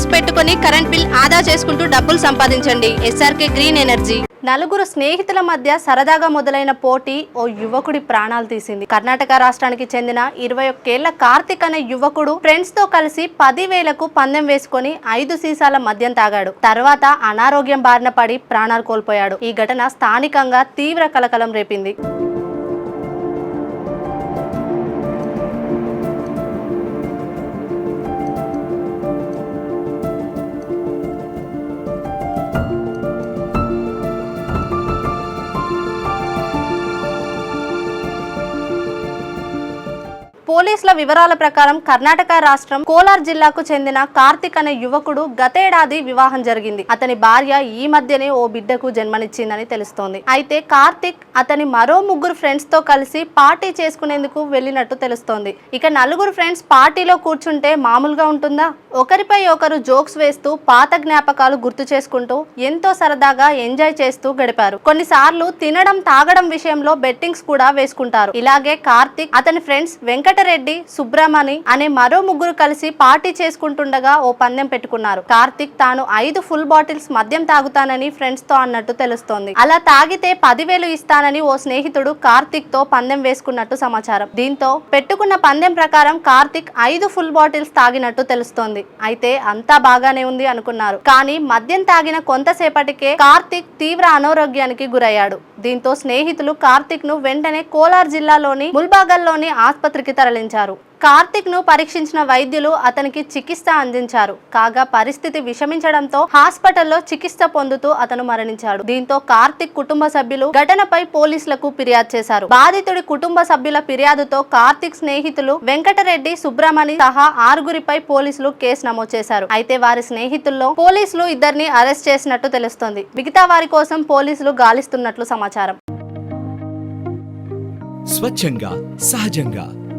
Bottles పెట్టుకొని current bill ఆదా చేసుకుంటూ డబ్బులు సంపాదించండి. SRK green energy. నలుగురు స్నేహితుల మధ్య సరదాగా మొదలైన పోటీ ఓ యువకుడి ప్రాణాలు తీసింది. కర్ణాటక రాష్ట్రానికి చెందిన ఇరవై ఒక్కేళ్ళ కార్తిక్ అనే యువకుడు ఫ్రెండ్స్తో కలిసి పదివేలకు పందెం వేసుకొని ఐదు సీసాల మద్యం తాగాడు. తర్వాత అనారోగ్యం బారిన పడి ప్రాణాలు కోల్పోయాడు. ఈ ఘటన స్థానికంగా తీవ్ర కలకలం రేపింది. పోలీసుల వివరాల ప్రకారం కర్ణాటక రాష్ట్రం కోలార్ జిల్లాకు చెందిన కార్తిక్ అనే యువకుడు గతేడాది వివాహం జరిగింది. అతని భార్య ఈ మధ్యనే ఓ బిడ్డకు జన్మనిచ్చిందని తెలుస్తోంది. అయితే కార్తిక్ అతని మరో ముగ్గురు ఫ్రెండ్స్తో కలిసి పార్టీ చేసుకునేందుకు వెళ్ళినట్టు తెలుస్తోంది. ఇక నలుగురు ఫ్రెండ్స్ పార్టీలో కూర్చుంటే మామూలుగా ఉంటుందా? ఒకరిపై ఒకరు జోక్స్ వేస్తూ పాత జ్ఞాపకాలు గుర్తు చేసుకుంటూ ఎంతో సరదాగా ఎంజాయ్ చేస్తూ గడిపారు. కొన్నిసార్లు తినడం తాగడం విషయంలో బెట్టింగ్స్ కూడా వేసుకుంటారు. ఇలాగే కార్తిక్ అతని ఫ్రెండ్స్ వెంకట వెంకటరెడ్డి సుబ్రమణి అనే మరో ముగ్గురు కలిసి పార్టీ చేసుకుంటుండగా ఓ పందెం పెట్టుకున్నారు. కార్తిక్ తాను ఐదు ఫుల్ బాటిల్స్ మద్యం తాగుతానని ఫ్రెండ్స్తో అన్నట్టు తెలుస్తోంది. అలా తాగితే పదివేలు ఇస్తానని ఓ స్నేహితుడు కార్తిక్తో పందెం వేసుకున్నట్టు సమాచారం. దీంతో పెట్టుకున్న పందెం ప్రకారం కార్తిక్ ఐదు ఫుల్ బాటిల్స్ తాగినట్టు తెలుస్తోంది. అయితే అంతా బాగానే ఉంది అనుకున్నారు. కానీ మద్యం తాగిన కొంతసేపటికే కార్తిక్ తీవ్ర అనారోగ్యానికి గురయ్యాడు. దీంతో స్నేహితులు కార్తిక్ను వెంటనే కోలార్ జిల్లాలోని ముల్బాగల్లోని ఆసుపత్రికి తరలించారు. కార్తిక్ను పరీక్షించిన వైద్యులు అతనికి చికిత్స అందించారు. కాగా పరిస్థితి విషమించడంతో హాస్పిటల్లో చికిత్స పొందుతూ అతను మరణించాడు. దీంతో కార్తిక్ కుటుంబ సభ్యులు ఘటనపై పోలీసులకు ఫిర్యాదు చేశారు. బాధితుడి కుటుంబ సభ్యుల ఫిర్యాదుతో కార్తిక్ స్నేహితులు వెంకటరెడ్డి సుబ్రమణి సహా ఆరుగురిపై పోలీసులు కేసు నమోదు చేశారు. అయితే వారి స్నేహితుల్లో పోలీసులు ఇద్దరిని అరెస్ట్ చేసినట్టు తెలుస్తోంది. మిగతా వారి కోసం పోలీసులు గాలిస్తున్నట్లు సమాచారం. స్వచ్ఛంగా సహజంగా